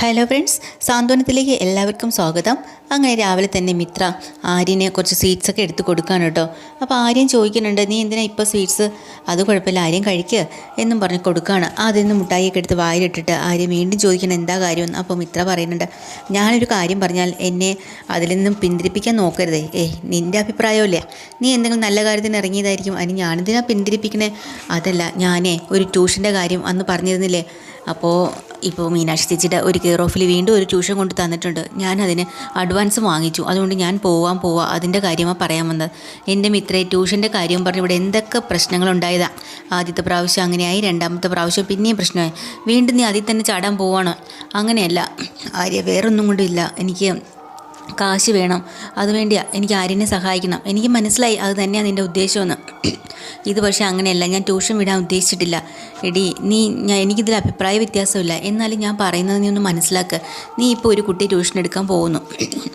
Hello friends സാന്ത്വനത്തിലേക്ക് എല്ലാവർക്കും സ്വാഗതം. അങ്ങനെ രാവിലെ തന്നെ മിത്ര ആര്യന് കുറച്ച് സ്വീറ്റ്സ് ഒക്കെ എടുത്ത് കൊടുക്കാൻ കേട്ടോ. അപ്പോൾ ആര്യൻ ചോദിക്കുന്നുണ്ട് നീ എന്തിനാ ഇപ്പോൾ സ്വീറ്റ്സ് അത് കുഴപ്പമില്ല ആര്യം കഴിക്കുക എന്നും പറഞ്ഞ് കൊടുക്കുകയാണ് അതിൽ നിന്ന് മുട്ടായിയൊക്കെ എടുത്ത് വായിലിട്ടിട്ട് ആര്യൻ വീണ്ടും ചോദിക്കണം എന്താ കാര്യം? അപ്പോൾ മിത്ര പറയുന്നുണ്ട് ഞാനൊരു കാര്യം പറഞ്ഞാൽ എന്നെ അതിൽ നിന്നും പിന്തിരിപ്പിക്കാൻ നോക്കരുത്. ഏയ് നിന്റെ അഭിപ്രായമല്ലേ? നീ എന്തെങ്കിലും നല്ല കാര്യത്തിന് ഇറങ്ങിയതായിരിക്കും. അതിന് ഞാനെന്തിനാ പിന്തിരിപ്പിക്കണേ? അതല്ല ഞാനേ ഒരു ട്യൂഷന്റെ കാര്യം അന്ന് പറഞ്ഞിരുന്നില്ലേ? അപ്പോൾ ഇപ്പോൾ മീനാക്ഷി ചേച്ചിയുടെ ഒരു കെയർ ഓഫിൽ വീണ്ടും ഒരു ട്യൂഷൻ കൊണ്ട് തന്നിട്ടുണ്ട്. ഞാൻ അതിന് അഡ്വാൻസ് വാങ്ങിച്ചു. അതുകൊണ്ട് ഞാൻ പോവാൻ പോവാ. അതിന്റെ കാര്യമാണ് പറയാൻ വന്നത്. എന്റെ മിത്രേ ട്യൂഷന്റെ കാര്യം പറഞ്ഞ് ഇവിടെ എന്തൊക്കെ പ്രശ്നങ്ങളുണ്ടായതാണ് ആദ്യത്തെ പ്രാവശ്യം അങ്ങനെയായി രണ്ടാമത്തെ പ്രാവശ്യം പിന്നെയും പ്രശ്നമായി. വീണ്ടും നീ അതിൽ തന്നെ ചാടാൻ പോവാണ്. അങ്ങനെയല്ല. ആര്യ വേറൊന്നും കൊണ്ടില്ല എനിക്ക് കാശ് വേണം. അതുവേണ്ടിയാ എനിക്ക് ആര്യനെ സഹായിക്കണം. എനിക്ക് മനസ്സിലായി. അത് തന്നെയാണ് നിന്റെ ഉദ്ദേശമെന്ന്. ഇത് പക്ഷേ അങ്ങനെയല്ല ഞാൻ ട്യൂഷൻ വിടാൻ ഉദ്ദേശിച്ചിട്ടില്ല. എടി നീ ഞാൻ എനിക്കിതിൽ അഭിപ്രായ വ്യത്യാസമില്ല. എന്നാലും ഞാൻ പറയുന്നത് നീ ഒന്ന് മനസ്സിലാക്കുക നീ ഇപ്പോൾ ഒരു കുട്ടി ട്യൂഷൻ എടുക്കാൻ പോകുന്നു.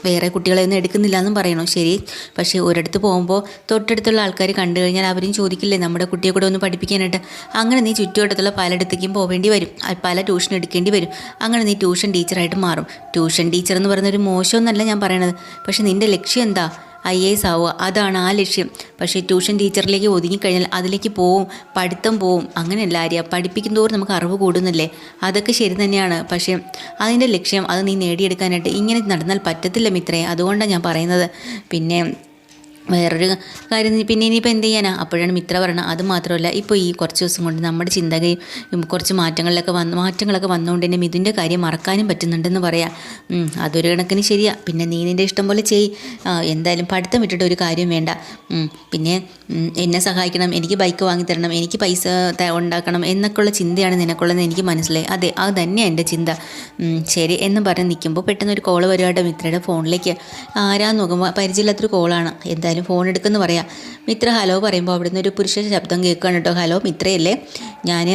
വേറെ കുട്ടികളെ ഒന്നും എടുക്കുന്നില്ല എന്നും പറയണു. ശരി. പക്ഷേ ഒരിടത്ത് പോകുമ്പോൾ തൊട്ടടുത്തുള്ള ആൾക്കാർ കണ്ടു കഴിഞ്ഞാൽ അവരും ചോദിക്കില്ലേ നമ്മുടെ കുട്ടിയെ കൂടെ ഒന്ന് പഠിപ്പിക്കാനായിട്ട്? അങ്ങനെ നീ ചുറ്റുവട്ടത്തുള്ള പലയിടത്തേക്കും പോവേണ്ടി വരും. പല ട്യൂഷൻ എടുക്കേണ്ടി വരും. അങ്ങനെ നീ ട്യൂഷൻ ടീച്ചറായിട്ട് മാറും. ട്യൂഷൻ ടീച്ചർ എന്ന് പറയുന്ന ഒരു മോശമൊന്നല്ല ഞാൻ പറയണത്. പക്ഷേ നിന്റെ ലക്ഷ്യം എന്താ? ഐ എ എസ് ആവുക. അതാണ് ആ ലക്ഷ്യം. പക്ഷേ ട്യൂഷൻ ടീച്ചറിലേക്ക് ഒതുങ്ങിക്കഴിഞ്ഞാൽ അതിലേക്ക് പോവും പഠിത്തം പോവും. അങ്ങനെയല്ല ആര്യ. പഠിപ്പിക്കും തോറും നമുക്ക് അറിവ് കൂടുന്നില്ലേ? അതൊക്കെ ശരി തന്നെയാണ്. പക്ഷേ അതിന്റെ ലക്ഷ്യം അത് നീ നേടിയെടുക്കാനായിട്ട് ഇങ്ങനെ നടന്നാൽ പറ്റത്തില്ല മിത്രേ. അതുകൊണ്ടാണ് ഞാൻ പറയുന്നത്. പിന്നെ വേറൊരു കാര്യം പിന്നെ ഇനിയിപ്പോൾ എന്ത് ചെയ്യാനാ? അപ്പോഴാണ് മിത്ര പറയണത്. അത് മാത്രമല്ല ഇപ്പോൾ ഈ കുറച്ച് ദിവസം കൊണ്ട് നമ്മുടെ ചിന്തകയും കുറച്ച് മാറ്റങ്ങളിലൊക്കെ വന്ന് മാറ്റങ്ങളൊക്കെ വന്നുകൊണ്ട് തന്നെ മിഥുന്റെ കാര്യം മറക്കാനും പറ്റുന്നുണ്ടെന്ന് പറയാം. അതൊരു കണക്കിന് ശരിയാ. പിന്നെ നീ നിന്റെ ഇഷ്ടം പോലെ ചെയ്. എന്തായാലും പഠിത്തം വിട്ടിട്ട് ഒരു കാര്യം വേണ്ട. പിന്നെ എന്നെ സഹായിക്കണം എനിക്ക് ബൈക്ക് വാങ്ങിത്തരണം എനിക്ക് പൈസ ഉണ്ടാക്കണം എന്നൊക്കെയുള്ള ചിന്തയാണ് നിനക്കുള്ളതെന്ന് എനിക്ക് മനസ്സിലായി. അതെ അത് തന്നെയാണ് എന്റെ ചിന്ത. ശരി എന്ന് പറഞ്ഞ് നിൽക്കുമ്പോൾ പെട്ടെന്ന് ഒരു കോൾ വരുവാട്ടോ മിത്രയുടെ ഫോണിലേക്ക് ആരാന്ന് നോക്കുമ്പോൾ പരിചയമില്ലാത്തൊരു കോളാണ് എന്തായാലും ഫോൺ എടുക്കുമെന്ന് പറയാം. മിത്ര ഹലോ പറയുമ്പോൾ അവിടുന്ന് ഒരു പുരുഷ ശബ്ദം കേൾക്കുകയാണ് കേട്ടോ. ഹലോ മിത്രയല്ലേ? ഞാൻ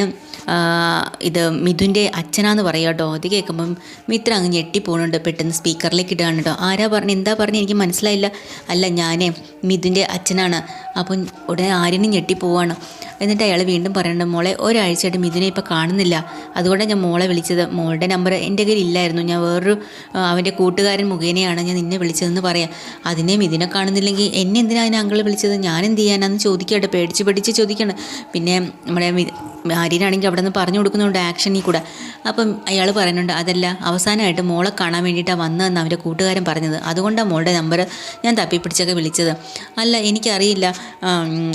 ഇത് മിഥുന്റെ അച്ഛനാന്ന് പറയാം കേട്ടോ. അത് കേൾക്കുമ്പം മിത്ര അങ്ങ് ഞെട്ടിപ്പോണുണ്ട് പെട്ടെന്ന് സ്പീക്കറിലേക്ക് ഇടുകയാണ് കേട്ടോ. ആരാ പറഞ്ഞു എന്താ പറഞ്ഞു എനിക്ക് മനസ്സിലായില്ല. അല്ല ഞാനേ മിഥുന്റെ അച്ഛനാണ്. അപ്പം ഉടനെ ആര്യനും ഞെട്ടിപ്പോവാണ് എന്നിട്ട് അയാൾ വീണ്ടും പറയുന്നുണ്ട് മോളെ ഒരാഴ്ചയായിട്ട് മിഥുനെ ഇപ്പോൾ കാണുന്നില്ല. അതുകൊണ്ടാണ് ഞാൻ മോളെ വിളിച്ചത്. മോളുടെ നമ്പർ എന്റെ കയ്യിൽ ഇല്ലായിരുന്നു. ഞാൻ വേറൊരു അവന്റെ കൂട്ടുകാരൻ മുഖേനയാണ് ഞാൻ നിന്നെ വിളിച്ചതെന്ന് പറയാം. അതിനെ മിഥുനെ കാണുന്നില്ലെങ്കിൽ എന്നെ എന്തിനാ അതിനെ അങ്കിൾ വിളിച്ചത്? ഞാൻ എന്ത് ചെയ്യാനാന്ന് ചോദിക്കട്ടെ. പേടിച്ച് പേടിച്ച് ചോദിക്കണം. പിന്നെ നമ്മുടെ ആര്യനാണെങ്കിൽ അവിടെ നിന്ന് പറഞ്ഞു കൊടുക്കുന്നുണ്ട് ആക്ഷനിൽ കൂടെ. അപ്പം അയാൾ പറയുന്നുണ്ട് അതല്ല അവസാനമായിട്ട് മോളെ കാണാൻ വേണ്ടിയിട്ടാണ് വന്നതെന്ന് അവന്റെ കൂട്ടുകാരൻ പറഞ്ഞത്. അതുകൊണ്ടാണ് മോളുടെ നമ്പർ ഞാൻ തപ്പിപ്പിടിച്ചൊക്കെ വിളിച്ചത്. അല്ല എനിക്കറിയില്ല.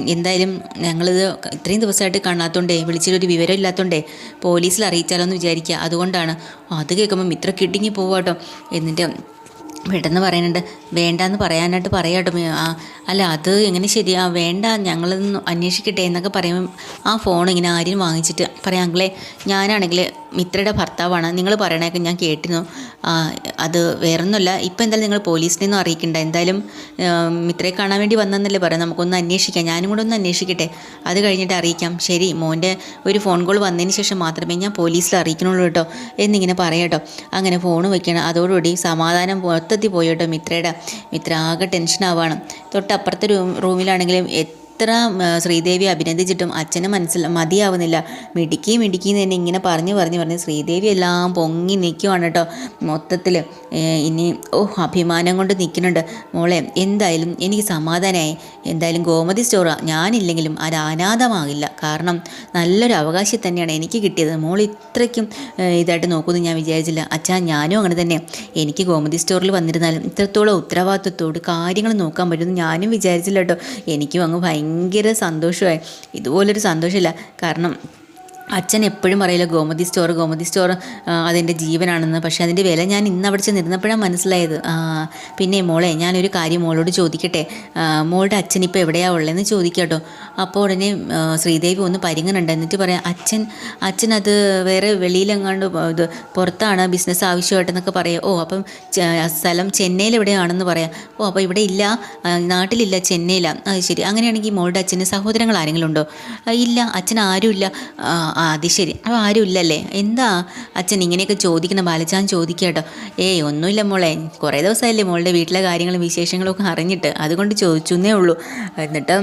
എന്തായാലും ഞങ്ങളിത് ഇത്രയും ദിവസമായിട്ട് കാണാത്തോണ്ടേ വിളിച്ചിട്ടൊരു വിവരം ഇല്ലാത്തോണ്ടേ പോലീസിൽ അറിയിച്ചാലോ എന്ന് വിചാരിക്കുക അതുകൊണ്ടാണ് അത് കേൾക്കുമ്പം ഇത്ര കിടുങ്ങി പോവാട്ടോ എന്നിട്ട് പെട്ടെന്ന് പറയുന്നുണ്ട് വേണ്ടാന്ന് പറയാനായിട്ട് പറയാട്ടോ ആ അല്ല അത് എങ്ങനെ ശരിയാ? വേണ്ട ഞങ്ങളൊന്ന് അന്വേഷിക്കട്ടെ എന്നൊക്കെ പറയുമ്പം ആ ഫോൺ ഇങ്ങനെ ആരും വാങ്ങിച്ചിട്ട് പറയാം അങ്കിളെ ഞാനാണെങ്കിൽ മിത്രയുടെ ഭർത്താവാണ്. നിങ്ങൾ പറയണതൊക്കെ ഞാൻ കേട്ടിരുന്നു. അത് വേറൊന്നുമല്ല. ഇപ്പം എന്തായാലും നിങ്ങൾ പോലീസിനെ ഒന്നും അറിയിക്കണ്ട. എന്തായാലും മിത്രയെ കാണാൻ വേണ്ടി വന്നെന്നല്ലേ പറയാം നമുക്കൊന്ന് അന്വേഷിക്കാം. ഞാനും കൂടെ ഒന്ന് അന്വേഷിക്കട്ടെ. അത് കഴിഞ്ഞിട്ട് അറിയിക്കാം. ശരി മോന്റെ ഒരു ഫോൺ കോൾ വന്നതിന് ശേഷം മാത്രമേ ഞാൻ പോലീസിൽ അറിയിക്കണുള്ളൂ കേട്ടോ. എന്നിങ്ങനെ പറയാം കേട്ടോ. അങ്ങനെ ഫോൺ വയ്ക്കണം അതോടുകൂടി സമാധാനം മൊത്തത്തിൽ പോയി കേട്ടോ മിത്രയുടെ. മിത്ര ആകെ ടെൻഷനാവാണ്. തൊട്ടപ്പുറത്തെ റൂമിലാണെങ്കിലും എത്ര ശ്രീദേവി അഭിനന്ദിച്ചിട്ടും അച്ഛന് മനസ്സിൽ മതിയാവുന്നില്ല. മിടുക്കി മിടുക്കി എന്ന് തന്നെ ഇങ്ങനെ പറഞ്ഞു പറഞ്ഞു പറഞ്ഞ് ശ്രീദേവി എല്ലാം പൊങ്ങി നിൽക്കുവാണ് കേട്ടോ. മൊത്തത്തിൽ ഇനി ഓ അഭിമാനം കൊണ്ട് നിൽക്കുന്നുണ്ട് മോളെ എന്തായാലും എനിക്ക് സമാധാനമായി എന്തായാലും ഗോമതി സ്റ്റോറാ ഞാനില്ലെങ്കിലും അത് അനാഥമാകില്ല. കാരണം നല്ലൊരു അവകാശം തന്നെയാണ് എനിക്ക് കിട്ടിയത്. മോൾ ഇത്രയ്ക്കും ഇതായിട്ട് നോക്കുമെന്ന് ഞാൻ വിചാരിച്ചില്ല. അച്ഛാ ഞാനും അങ്ങനെ തന്നെ. എനിക്ക് ഗോമതി സ്റ്റോറിൽ വന്നിരുന്നാലും ഇത്രത്തോളം ഉത്തരവാദിത്വത്തോട് കാര്യങ്ങൾ നോക്കാൻ പറ്റുമെന്ന് ഞാനും വിചാരിച്ചില്ല കേട്ടോ. എനിക്കും അങ്ങ് ഭയങ്കര സന്തോഷമായി. ഇതുപോലൊരു സന്തോഷമില്ല. കാരണം അച്ഛൻ എപ്പോഴും പറയില്ല ഗോമതി സ്റ്റോർ ഗോമതി സ്റ്റോർ അതെന്റെ ജീവനാണെന്ന്. പക്ഷേ അതിന്റെ വില ഞാൻ ഇന്ന് അവിടെ ചെന്നിരുന്നപ്പോഴാണ് മനസ്സിലായത്. പിന്നെ മോളെ ഞാനൊരു കാര്യം മോളോട് ചോദിക്കട്ടെ? മോളുടെ അച്ഛൻ ഇപ്പോൾ എവിടെയാണ് ഉള്ളതെന്ന് ചോദിക്കട്ടോ അപ്പോൾ ഉടനെ ശ്രീദേവി ഒന്ന് പരിങ്ങനുണ്ട് എന്നിട്ട് പറയാം അച്ഛൻ അച്ഛൻ അത് വേറെ വെളിയിലെങ്ങാണ്ട് ഇത് പുറത്താണ് ബിസിനസ് ആവശ്യമായിട്ടെന്നൊക്കെ പറയാം. ഓ അപ്പം സ്ഥലം ചെന്നൈയിൽ എവിടെയാണെന്ന് പറയാം. ഓ അപ്പോൾ ഇവിടെ ഇല്ല. നാട്ടിലില്ല ചെന്നൈയിലാണ് അത് ശരി. അങ്ങനെയാണെങ്കിൽ മോളുടെ അച്ഛന് സഹോദരങ്ങൾ ആരെങ്കിലും ഉണ്ടോ? ഇല്ല. അച്ഛൻ ആരുമില്ല. ആ അത് ശരി. അപ്പോൾ ആരും ഇല്ലല്ലേ എന്താ അച്ഛൻ ഇങ്ങനെയൊക്കെ ചോദിക്കുന്ന? ബാലച്ചാൻ ചോദിക്കുക കേട്ടോ. ഏയ് ഒന്നുമില്ല മോളെ. കുറേ ദിവസമല്ലേ മോളുടെ വീട്ടിലെ കാര്യങ്ങളും വിശേഷങ്ങളും ഒക്കെ അറിഞ്ഞിട്ട്. അതുകൊണ്ട് ചോദിച്ചു എന്നേ ഉള്ളൂ. എന്നിട്ട്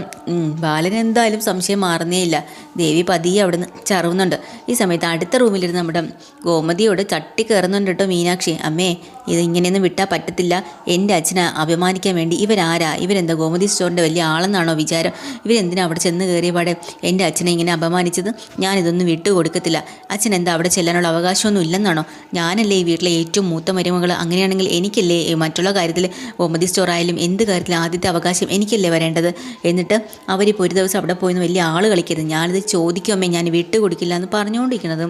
ബാലൻ എന്തായാലും സംശയം മാറുന്നേ ഇല്ല. ദേവി പതിയെ അവിടെ നിന്ന് ചറുന്നുണ്ട് ഈ സമയത്ത് അടുത്ത റൂമിലിരുന്ന് നമ്മുടെ ഗോമതിയോട് ചട്ടി കയറുന്നുണ്ട് കേട്ടോ മീനാക്ഷി. അമ്മേ ഇത് ഇങ്ങനെയൊന്നും വിട്ടാൽ പറ്റത്തില്ല. എന്റെ അച്ഛനെ അഭിമാനിക്കാൻ വേണ്ടി ഇവരാരാ? ഇവരെന്താ ഗോമതി സ്റ്റോറിന്റെ വലിയ ആളെന്നാണോ വിചാരം? ഇവരെന്തിനാ അവിടെ ചെന്ന് കയറിയ പാടെ എന്റെ അച്ഛനെ ഇങ്ങനെ അപമാനിച്ചത്? ഞാനിതൊന്നും വിട്ടു കൊടുക്കത്തില്ല അച്ഛൻ എന്താ അവിടെ ചെല്ലാനുള്ള അവകാശമൊന്നും ഇല്ലെന്നാണോ? ഞാനല്ലേ ഈ വീട്ടിലെ ഏറ്റവും മൂത്ത മരുമകൾ അങ്ങനെയാണെങ്കിൽ എനിക്കല്ലേ മറ്റുള്ള കാര്യത്തിൽ ഗോമതി സ്റ്റോർ ആയാലും എന്ത് കാര്യത്തിൽ ആദ്യത്തെ അവകാശം എനിക്കല്ലേ വരേണ്ടത്? എന്നിട്ട് അവരിപ്പോൾ ഒരു ദിവസം അവിടെ പോയി വലിയ ആൾ കളിക്കരുത്. ഞാനിത് ചോദിക്കുമ്പോൾ ഞാൻ വിട്ടു കൊടുക്കില്ല എന്ന് പറഞ്ഞുകൊണ്ടിരിക്കുന്നത്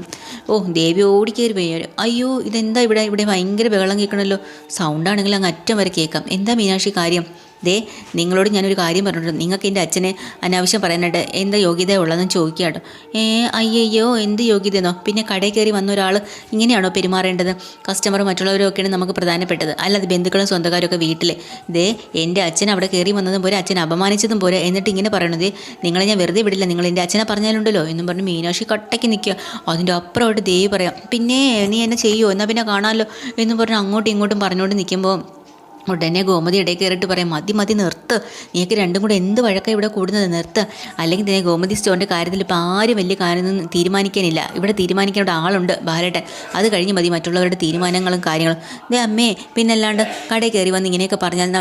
ഓ ദേവി ഓടിക്കേറി പോയി. അയ്യോ ഇതെന്താ ഇവിടെ? ഇവിടെ ഭയങ്കര ബഹളം കേൾക്കണമല്ലോ സൗണ്ടാണെങ്കിൽ അങ്ങ് അറ്റം വരെ കേൾക്കാം. എന്താ മീനാക്ഷി കാര്യം? ദേ നിങ്ങളോട് ഞാനൊരു കാര്യം പറഞ്ഞിട്ടുണ്ട്. നിങ്ങൾക്ക് എന്റെ അച്ഛനെ അനാവശ്യം പറയാനായിട്ട് എന്താ യോഗ്യത ഉള്ളതെന്ന് ചോദിക്കുക കേട്ടോ ഏ അയ്യയ്യോ എന്ത് യോഗ്യതയെന്നോ? പിന്നെ കടയിൽ കയറി വന്ന ഒരാൾ ഇങ്ങനെയാണോ പെരുമാറേണ്ടത്? കസ്റ്റമർ മറ്റുള്ളവരും ഒക്കെയാണ് നമുക്ക് പ്രധാനപ്പെട്ടത്. അല്ലാതെ ബന്ധുക്കളും സ്വന്തക്കാരും ഒക്കെ വീട്ടിൽ ദേ എന്റെ അച്ഛൻ അവിടെ കയറി വന്നതും പോരെ അച്ഛൻ അപമാനിച്ചതും പോരെ എന്നിട്ട് ഇങ്ങനെ പറയണത്. നിങ്ങളെ ഞാൻ വെറുതെ വിടില്ല. നിങ്ങൾ എന്റെ അച്ഛനെ പറഞ്ഞാലുണ്ടല്ലോ. എന്നും പറഞ്ഞ് മീനാക്ഷി കട്ടയ്ക്ക് നിൽക്കുക. അതിന്റെ അപ്പുറമായിട്ട് ദേവി പറയാം പിന്നെ നീ എന്നെ ചെയ്യുമോ എന്നാൽ പിന്നെ കാണാമല്ലോ. എന്നും പറഞ്ഞ് അങ്ങോട്ടും ഇങ്ങോട്ടും പറഞ്ഞുകൊണ്ട് നിൽക്കുമ്പോൾ ഉടനെ ഗോമതി ഇടയിൽ കയറിയിട്ട് പറയും മതി മതി നിർത്ത്. നീക്ക് രണ്ടും കൂടെ എന്ത് വഴക്കാണ് ഇവിടെ കൂടുന്നത്? നിർത്ത്. അല്ലെങ്കിൽ തന്നെ ഗോമതി സ്റ്റോറിന്റെ കാര്യത്തിൽ ഇപ്പോൾ ആരും വലിയ കാര്യമൊന്നും തീരുമാനിക്കാനില്ല. ഇവിടെ തീരുമാനിക്കാൻ ഇവിടെ ആളുണ്ട് ബാലേട്ടൻ. അത് കഴിഞ്ഞ് മതി മറ്റുള്ളവരുടെ തീരുമാനങ്ങളും കാര്യങ്ങളും. ദേ അമ്മേ പിന്നെ അല്ലാണ്ട് കടയിൽ കയറി വന്ന് ഇങ്ങനെയൊക്കെ പറഞ്ഞാൽ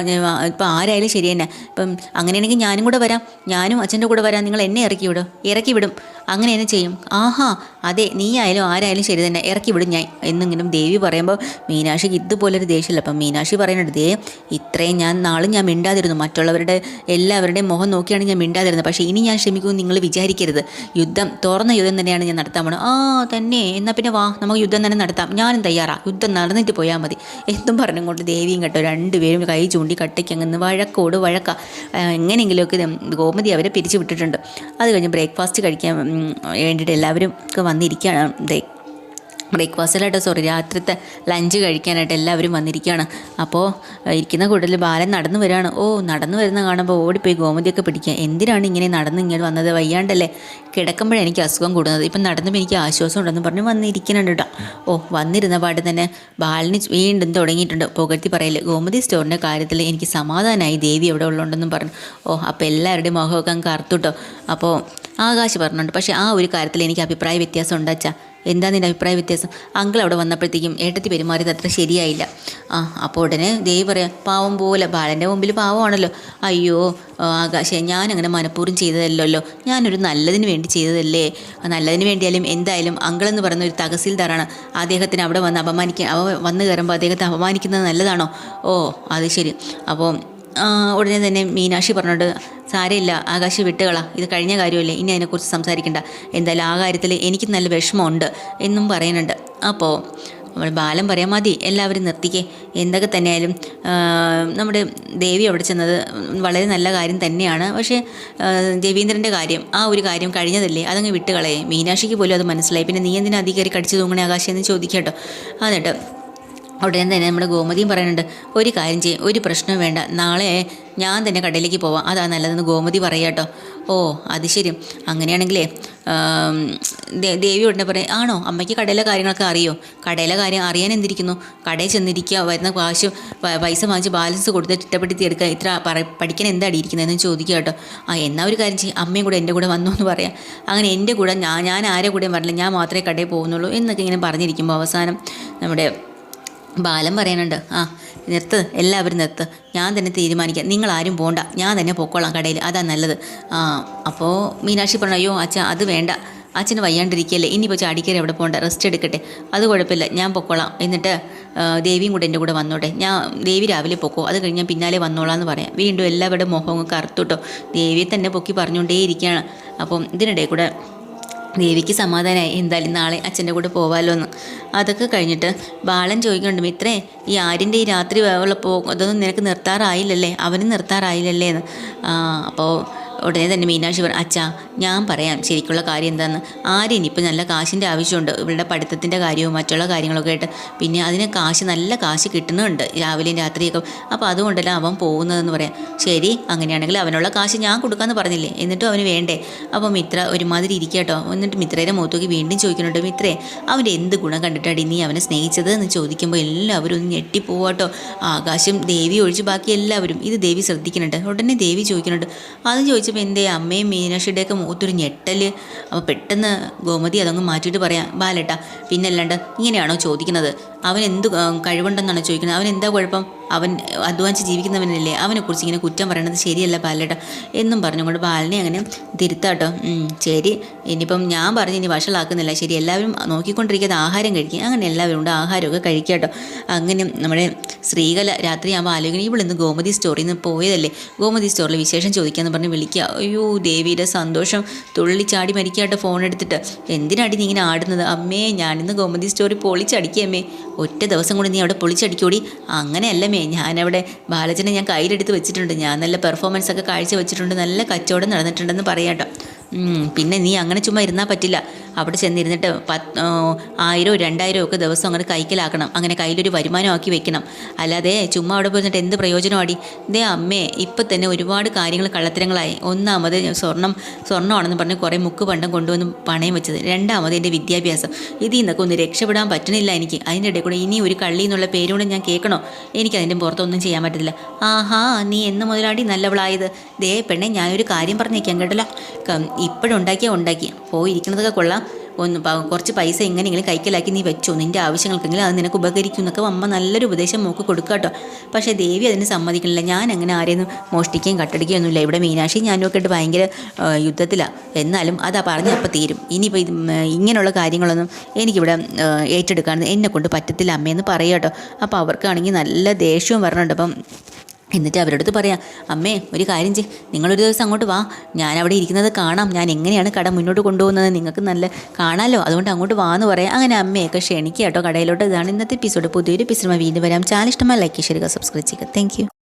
ഇപ്പോൾ ആരായാലും ശരി തന്നെ. ഇപ്പം അങ്ങനെയാണെങ്കിൽ ഞാനും കൂടെ വരാം. ഞാനും അച്ഛന്റെ കൂടെ വരാം. നിങ്ങൾ എന്നെ ഇറക്കി വിടും. ഇറക്കി വിടും. അങ്ങനെ തന്നെ ചെയ്യും. ആഹാ അതെ നീ ആയാലും ആരായാലും ശരി തന്നെ. ഇറക്കി വിടും ഞാൻ. എന്നിങ്ങനെ ദേവി പറയുമ്പോൾ മീനാക്ഷിക്ക് ഇതുപോലൊരു ദേഷ്യമില്ല. അപ്പം മീനാക്ഷി പറയുന്നുണ്ട് ദേ ഇത്രയും ഞാൻ നാളും ഞാൻ മിണ്ടാതിരുന്നു. മറ്റുള്ളവരുടെ എല്ലാവരുടെയും മുഖം നോക്കിയാണ് ഞാൻ മിണ്ടാതിരുന്നത്. പക്ഷേ ഇനി ഞാൻ ക്ഷമിക്കുമെന്ന് നിങ്ങൾ വിചാരിക്കരുത്. യുദ്ധം തുറന്ന യുദ്ധം തന്നെയാണ് ഞാൻ നടത്താൻ പോണത്. ആ തന്നെ. എന്നാൽ പിന്നെ വാ നമുക്ക് യുദ്ധം തന്നെ നടത്താം. ഞാനും തയ്യാറാ. യുദ്ധം നടന്നിട്ട് പോയാൽ മതി. എന്തും പറഞ്ഞുകൊണ്ട് ദേവിയും കേട്ടോ രണ്ടുപേരും കൈ ചൂണ്ടി കട്ടയ്ക്ക് അങ്ങ് വഴക്കോട് വഴക്ക. എങ്ങനെയെങ്കിലുമൊക്കെ ഗോമതി അവരെ പിരിച്ചു വിട്ടിട്ടുണ്ട് അത് കഴിഞ്ഞ് ബ്രേക്ക്ഫാസ്റ്റ് കഴിക്കാൻ വേണ്ടിയിട്ട് എല്ലാവരും ഒക്കെ വന്നിരിക്കുകയാണ്. ദേ ബ്രേക്ക്ഫാസ്റ്റിലായിട്ട് സോറി രാത്രിത്തെ ലഞ്ച് കഴിക്കാനായിട്ട് എല്ലാവരും വന്നിരിക്കുകയാണ്. അപ്പോൾ ഇരിക്കുന്ന കൂട്ടത്തിൽ ബാലൻ നടന്നു വരികയാണ് ഓ നടന്നു വരുന്ന കാണുമ്പോൾ ഓടിപ്പോയി ഗോമതിയൊക്കെ പിടിക്കുക. എന്തിനാണ് ഇങ്ങനെ നടന്ന് ഇങ്ങനെ വന്നത്? വയ്യാണ്ടല്ലേ? കിടക്കുമ്പോഴേ എനിക്ക് അസുഖം കൂടുന്നത്. ഇപ്പം നടന്നപ്പോൾ എനിക്ക് ആശ്വാസം ഉണ്ടെന്ന് പറഞ്ഞ് വന്നിരിക്കുന്നുണ്ട് കേട്ടോ. ഓ വന്നിരുന്ന പാട്ട് തന്നെ ബാലിന് വീണ്ടും തുടങ്ങിയിട്ടുണ്ട്. പുകഴ്ത്തി പറയൽ ഗോമതി സ്റ്റോറിന്റെ കാര്യത്തിൽ എനിക്ക് സമാധാനമായി ദേവി എവിടെ ഉള്ളുണ്ടെന്നും പറഞ്ഞു. ഓ അപ്പോൾ എല്ലാവരുടെയും മുഖമൊക്കെ കറുത്തുട്ടോ അപ്പോൾ ആകാശ് പറഞ്ഞുണ്ട് പക്ഷേ ആ ഒരു കാര്യത്തിൽ എനിക്ക് അഭിപ്രായ വ്യത്യാസം ഉണ്ടാച്ചാ എന്താ നിന്റെ അഭിപ്രായ വ്യത്യാസം? അങ്കിൾ അവിടെ വന്നപ്പോഴത്തേക്കും ഏട്ടത്തി പെരുമാറിയത് അത്ര ശരിയായില്ല. ആ അപ്പോൾ ഉടനെ ദേവി പറയാം പാവം പോലെ ബാലന്റെ മുമ്പിൽ പാവമാണല്ലോ. അയ്യോ ആകാശേ ഞാനങ്ങനെ മനഃപൂർവം ചെയ്തതല്ലല്ലോ. ഞാനൊരു നല്ലതിന് വേണ്ടി ചെയ്തതല്ലേ? നല്ലതിന് വേണ്ടിയാലും എന്തായാലും അങ്കൾ എന്ന് പറയുന്ന ഒരു തഹസീൽദാറാണ്. അദ്ദേഹത്തിന് അവിടെ വന്ന് അപമാനിക്കുക അവ വന്ന് കയറുമ്പോൾ അദ്ദേഹത്തെ അപമാനിക്കുന്നത് നല്ലതാണോ? ഓ അത് ശരി. അപ്പോൾ ഉടനെ തന്നെ മീനാക്ഷി പറഞ്ഞോണ്ട് സാരമില്ല ആകാശി വിട്ടുകളാ. ഇത് കഴിഞ്ഞ കാര്യമല്ലേ ഇനി അതിനെക്കുറിച്ച് സംസാരിക്കണ്ട. എന്തായാലും ആ കാര്യത്തിൽ എനിക്ക് നല്ല വിഷമമുണ്ട് എന്നും പറയുന്നുണ്ട്. അപ്പോൾ നമ്മൾ ബാലം പറയാൻ മതി എല്ലാവരും നിർത്തിക്കേ. എന്തൊക്കെ തന്നെയായാലും നമ്മുടെ ദേവി അവിടെ ചെന്നത് വളരെ നല്ല കാര്യം തന്നെയാണ്. പക്ഷേ ദേവീന്ദ്രന്റെ കാര്യം ആ ഒരു കാര്യം കഴിഞ്ഞതല്ലേ അതങ്ങ് വിട്ടുകളയേ. മീനാക്ഷിക്ക് പോലും അത് മനസ്സിലായി. പിന്നെ നീ എന്തിനാ അധികാരി കടിച്ചു തൂങ്ങണേ ആകാശം എന്ന് ചോദിക്കട്ടോ. എന്നിട്ട് ഉടനെ തന്നെ നമ്മുടെ ഗോമതിയും പറയുന്നുണ്ട് ഒരു കാര്യം ചെയ്യും ഒരു പ്രശ്നവും വേണ്ട. നാളെ ഞാൻ തന്നെ കടയിലേക്ക് പോവാം. അതാ നല്ലതെന്ന് ഗോമതി പറയാട്ടോ ഓ അത് ശരി. അങ്ങനെയാണെങ്കിലേ ദേവി ഉടനെ പറയും ആണോ? അമ്മയ്ക്ക് കടയിലെ കാര്യങ്ങളൊക്കെ അറിയോ? കടയിലെ കാര്യം അറിയാൻ എന്തിരിക്കുന്നു? കടയിൽ ചെന്നിരിക്കുക വരുന്ന കാശ് പൈസ വാങ്ങിച്ച് ബാലൻസ് കൊടുത്ത് ചിട്ടപ്പെടുത്തി എടുക്കുക ഇത്ര പറ പഠിക്കാൻ എന്താ അടിയിരിക്കുന്നതെന്ന് ചോദിക്കുക കേട്ടോ. ആ എന്നാ ഒരു കാര്യം ചെയ്യും അമ്മയും കൂടെ എന്റെ കൂടെ വന്നു എന്ന് പറയാം. അങ്ങനെ എന്റെ കൂടെ ഞാൻ ഞാൻ ആരെ കൂടെയും പറഞ്ഞില്ല ഞാൻ മാത്രമേ കടയിൽ പോകുന്നുള്ളൂ എന്നൊക്കെ ഇങ്ങനെ പറഞ്ഞിരിക്കുമ്പോൾ അവസാനം നമ്മുടെ ബാലൻ പറയാനുണ്ട് ആ നിർത്ത് എല്ലാവരും നിർത്ത്. ഞാൻ തന്നെ തീരുമാനിക്കാം. നിങ്ങൾ ആരും പോണ്ട. ഞാൻ തന്നെ പൊക്കോളാം കടയിൽ. അതാ നല്ലത്. ആ അപ്പോൾ മീനാക്ഷി പറഞ്ഞു അയ്യോ അച്ഛാ അത് വേണ്ട. അച്ഛന് വയ്യാണ്ടിരിക്കുകയല്ലേ ഇനിയിപ്പോൾ ചാടിക്കറി എവിടെ പോകണ്ട. റെസ്റ്റ് എടുക്കട്ടെ. അത് കുഴപ്പമില്ല. ഞാൻ പൊക്കോളാം. എന്നിട്ട് ദേവിയും കൂടെ എന്റെ കൂടെ വന്നോട്ടെ. ഞാൻ ദേവി രാവിലെ പൊക്കോ. അത് കഴിഞ്ഞ് ഞാൻ പിന്നാലെ വന്നോളാം എന്ന് പറയാം. വീണ്ടും എല്ലാവരുടെ മുഖവും കറുത്തുട്ടോ ദേവിയെ തന്നെ പൊക്കി പറഞ്ഞുകൊണ്ടേ ഇരിക്കുകയാണ് അപ്പം ഇതിനിടയിൽ കൂടെ ദേവിക്ക് സമാധാനമായി എന്തായാലും നാളെ അച്ഛന്റെ കൂടെ പോവാലോ എന്ന് അതൊക്കെ കഴിഞ്ഞിട്ട് ബാലൻ ചോദിക്കുന്നുണ്ട് മിത്രേ ഈ ആര്യന്റെ ഈ രാത്രി വേവുള്ള പോ അതൊന്നും നിനക്ക് നിർത്താറായില്ലല്ലേ? അവനും നിർത്താറായില്ലല്ലേ എന്ന് അപ്പോൾ ഉടനെ തന്നെ മീനാക്ഷി പറഞ്ഞു അച്ഛാ ഞാൻ പറയാം ശരിക്കുള്ള കാര്യം എന്താണെന്ന് ആരും ഇനിയിപ്പോൾ നല്ല കാശിന്റെ ആവശ്യമുണ്ട്. ഇവളുടെ പഠിത്തത്തിന്റെ കാര്യവും മറ്റുള്ള കാര്യങ്ങളൊക്കെ ആയിട്ട് പിന്നെ അതിന് കാശ് നല്ല കാശ് കിട്ടുന്നുണ്ട് രാവിലെയും രാത്രിയൊക്കെ. അപ്പോൾ അതുകൊണ്ടല്ല അവൻ പോകുന്നതെന്ന് പറയാം. ശരി അങ്ങനെയാണെങ്കിൽ അവനുള്ള കാശ് ഞാൻ കൊടുക്കാമെന്ന് പറഞ്ഞില്ലേ? എന്നിട്ടും അവന് വേണ്ടേ? അപ്പോൾ മിത്ര ഒരുമാതിരി ഇരിക്കട്ടോ എന്നിട്ട് മിത്രയുടെ മുഖത്തേക്ക് വീണ്ടും ചോദിക്കുന്നുണ്ട് മിത്രേ അവന്റെ എന്ത് ഗുണം കണ്ടിട്ടാണ് നീ അവനെ സ്നേഹിച്ചത്? എന്ന് ചോദിക്കുമ്പോൾ എല്ലാവരും ഒന്ന് ഞെട്ടിപ്പോവാട്ടോ ആകാശം ദേവി ഒഴിച്ച് ബാക്കി എല്ലാവരും. ഇത് ദേവി ശ്രദ്ധിക്കുന്നുണ്ട്. ഉടനെ ദേവി ചോദിക്കുന്നുണ്ട് അത് ചോദിച്ചപ്പോൾ എന്തേ അമ്മയും മീനാക്ഷിയുടെയൊക്കെ മുഖത്തൊരു ഞെട്ടൽ അപ്പോൾ പെട്ടെന്ന് ഗോമതി അതങ്ങ് മാറ്റിയിട്ട് പറയാം ബാലേട്ടാ പിന്നെ അല്ലാണ്ട് ഇങ്ങനെയാണോ ചോദിക്കുന്നത്? അവൻ എന്ത് കഴിവുണ്ടെന്നാണ് ചോദിക്കുന്നത്. അവൻ എന്താ കുഴപ്പം? അവൻ അധ്വാനിച്ച് ജീവിക്കുന്നവനല്ലേ. അവനെക്കുറിച്ച് ഇങ്ങനെ കുറ്റം പറയണത് ശരിയല്ല ബാലേട്ട. എന്നും പറഞ്ഞുകൊണ്ട് ബാലനെ അങ്ങനെ തിരുത്താട്ടോ. ശരി. ഇനിയിപ്പം ഞാൻ പറഞ്ഞ് ഇനി വഷളാക്കുന്നില്ല. ശരി എല്ലാവരും നോക്കിക്കൊണ്ടിരിക്കുന്നത് ആഹാരം കഴിക്കുക. അങ്ങനെ എല്ലാവരും ഉണ്ട്. ആഹാരമൊക്കെ കഴിക്കാട്ടോ. അങ്ങനെ നമ്മുടെ സ്ത്രീകല രാത്രി ആകുമ്പോൾ ആലോചിക്കണം ഇവളിന്ന് ഗോമതി സ്റ്റോറിൽ നിന്ന് പോയതല്ലേ? ഗോമതി സ്റ്റോറിൽ വിശേഷം ചോദിക്കാമെന്ന് പറഞ്ഞ് വിളിക്കുക. അയ്യോ ദേവിയുടെ സന്തോഷം. തുള്ളി ചാടി മരിക്കാട്ടോ ഫോൺ എടുത്തിട്ട് എന്തിനാടി നീ ഇങ്ങനെ ആടുന്നത്? അമ്മേ ഞാനിന്ന് ഗോമതി സ്റ്റോറി പൊളിച്ചടിക്കുക അമ്മേ. ഒറ്റ ദിവസം കൊണ്ട് നീ അവിടെ പൊളിച്ചടിക്കൂടി? അങ്ങനെയല്ലമേ ഞാനവിടെ ബാലചനെ ഞാൻ കയ്യിലെടുത്ത് വെച്ചിട്ടുണ്ട്. ഞാൻ നല്ല പെർഫോമൻസ് ഒക്കെ കാഴ്ച വെച്ചിട്ടുണ്ട് നല്ല കച്ചവടം നടന്നിട്ടുണ്ടെന്ന് പറയാം ഉം, പിന്നെ നീ അങ്ങനെ ചുമ്മാ ഇരുന്നാൽ പറ്റില്ല. അവിടെ ചെന്നിരുന്നിട്ട് പത്ത് ആയിരോ രണ്ടായിരോ ഒക്കെ ദിവസം അങ്ങനെ കൈക്കലാക്കണം. അങ്ങനെ കയ്യിലൊരു വരുമാനമാക്കി വെക്കണം. അല്ലാതെ ചുമ്മാ അവിടെ പോയിട്ട് എന്ത് പ്രയോജനമാടി? ദേ അമ്മേ ഇപ്പം തന്നെ ഒരുപാട് കാര്യങ്ങൾ കള്ളത്തരങ്ങളായി. ഒന്നാമത് സ്വർണം സ്വർണമാണെന്ന് പറഞ്ഞ് കുറേ മുക്ക് പണ്ടം കൊണ്ടുവന്ന് പണയം വെച്ചത്. രണ്ടാമത് എന്റെ വിദ്യാഭ്യാസം. ഇതിൽ നിന്നൊക്കെ ഒന്ന് രക്ഷപ്പെടാൻ പറ്റണില്ല എനിക്ക്. അതിന്റെ ഇടയിൽ കൂടെ ഇനി ഒരു കള്ളി എന്നുള്ള പേരുകൊണ്ട് ഞാൻ കേൾക്കണോ? എനിക്ക് അതിന്റെ പുറത്തൊന്നും ചെയ്യാൻ പറ്റത്തില്ല. ആഹാ നീ എന്ന് മുതലാടി നല്ലവളായത്. ദേ പെണ്ണെ ഞാനൊരു കാര്യം പറഞ്ഞേക്കാം കേട്ടല്ലോ. ഇപ്പോഴുണ്ടാക്കിയാൽ ഉണ്ടാക്കി. പോയിരിക്കുന്നതൊക്കെ കൊള്ളാം. ഒന്ന് കുറച്ച് പൈസ എങ്ങനെയെങ്കിലും കൈക്കലാക്കി നീ വെച്ചോ. നിന്റെ ആവശ്യങ്ങൾക്കെങ്കിലും അത് നിനക്ക് ഉപകരിക്കും എന്നൊക്കെ അമ്മ നല്ലൊരു ഉപദേശം മോക്ക് കൊടുക്കുക കേട്ടോ. പക്ഷേ ദേവി അതിന് സമ്മതിക്കണില്ല ഞാൻ അങ്ങനെ ആരെയും മോഷ്ടിക്കുകയും കട്ടടിക്കുകയൊന്നുമില്ല. ഇവിടെ മീനാക്ഷി ഞാനും ഒക്കെ ആയിട്ട് ഭയങ്കര യുദ്ധത്തിലാണ് എന്നാലും അതാ പറഞ്ഞ അപ്പം തീരും. ഇനിയിപ്പോൾ ഇത് ഇങ്ങനെയുള്ള കാര്യങ്ങളൊന്നും എനിക്കിവിടെ ഏറ്റെടുക്കാൻ എന്നെ കൊണ്ട് പറ്റത്തില്ല അമ്മയെന്ന് പറയാം കേട്ടോ. അപ്പോൾ അവർക്കാണെങ്കിൽ നല്ല ദേഷ്യവും വരണുണ്ട്. അപ്പം എന്നിട്ട് അവരുടെ അടുത്ത് പറയാം അമ്മേ ഒരു കാര്യം ചെയ് നിങ്ങളൊരു ദിവസം അങ്ങോട്ട് വാ. ഞാൻ അവിടെ ഇരിക്കുന്നത് കാണാം. ഞാൻ എങ്ങനെയാണ് കട മുന്നോട്ട് കൊണ്ടുപോകുന്നത്? നിങ്ങൾക്ക് നല്ല കാണാമല്ലോ അതുകൊണ്ട് അങ്ങോട്ട് വാ എന്ന് പറയാം. അങ്ങനെ അമ്മയൊക്കെ ക്ഷണിക്കുക കേട്ടോ കടയിലോട്ട്. ഇതാണ് ഇന്നത്തെ എപ്പിസോഡ് പുതിയൊരു എപ്പിസോഡ് വീണ്ടും വരാം. ചാനൽ ഇഷ്ടമായി ലൈക്ക് ചെയ്യുക സബ്സ്ക്രൈബ് ചെയ്യുക താങ്ക്